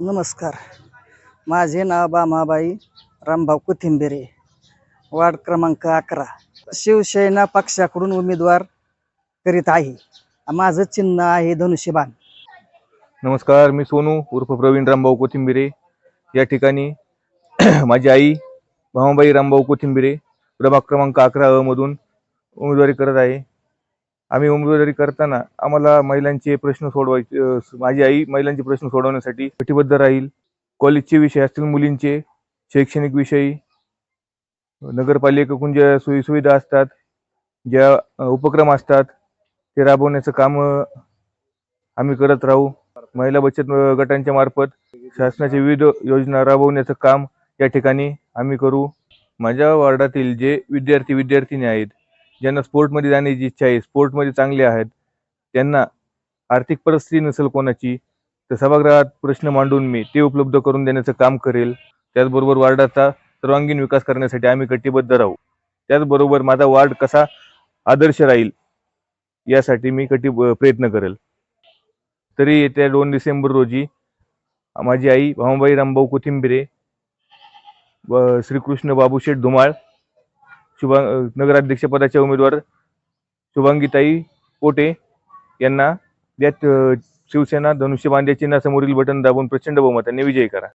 नमस्कार. माझे नाव बामाबाई रामभाऊ कोथिंबिरे. वार्ड क्रमांक अकरा. शिवसेना पक्षाकडून उमेदवार करीत आहे. माझं चिन्ह आहे धनुष्यबाण नमस्कार मी सोनू उर्फ प्रवीण रामभाऊ कोथिंबिरे. या ठिकाणी माझी आई भामाबाई रामभाऊ कोथिंबिरे प्रभाग क्रमांक अकरा अ मधून उमेदवारी करत आहे. आम्ही उमेदवारी करताना आम्हाला महिलांचे प्रश्न सोडवायचे माझी आई महिलांचे प्रश्न सोडवण्यासाठी कटिबद्ध राहील. कॉलेजचे विषय असतील मुलींचे शैक्षणिक विषयी नगरपालिकेकडून ज्या सोयीसुविधा असतात ज्या उपक्रम असतात ते राबवण्याचं काम आम्ही करत राहू. महिला बचत गटांच्या मार्फत शासनाच्या विविध योजना राबवण्याचं काम या ठिकाणी आम्ही करू. माझ्या वार्डातील जे विद्यार्थी विद्यार्थिनी आहेत ज्यांना स्पोर्टमध्ये जाण्याची इच्छा आहे स्पोर्टमध्ये चांगले आहेत त्यांना आर्थिक परिस्थिती नसेल कोणाची तर सभागृहात प्रश्न मांडून मी ते उपलब्ध करून देण्याचं काम करेल. त्याचबरोबर वार्डाचा सर्वांगीण विकास करण्यासाठी आम्ही कटिबद्ध राहू. त्याचबरोबर माझा वार्ड कसा आदर्श राहील यासाठी मी कटी प्रयत्न करेल. तरी येत्या दोन डिसेंबर रोजी माझी आई भामाबाई रामभाऊ कोथिंबिरे व श्रीकृष्ण बाबूशेठ धुमाळ शुभा नगराध्यक्षपदाच्या उमेदवार शुभांगीताई पोटे यांना यात शिवसेना धनुष्यबाण या चिन्हासमोरील बटन दाबून प्रचंड बहुमताने विजयी करा.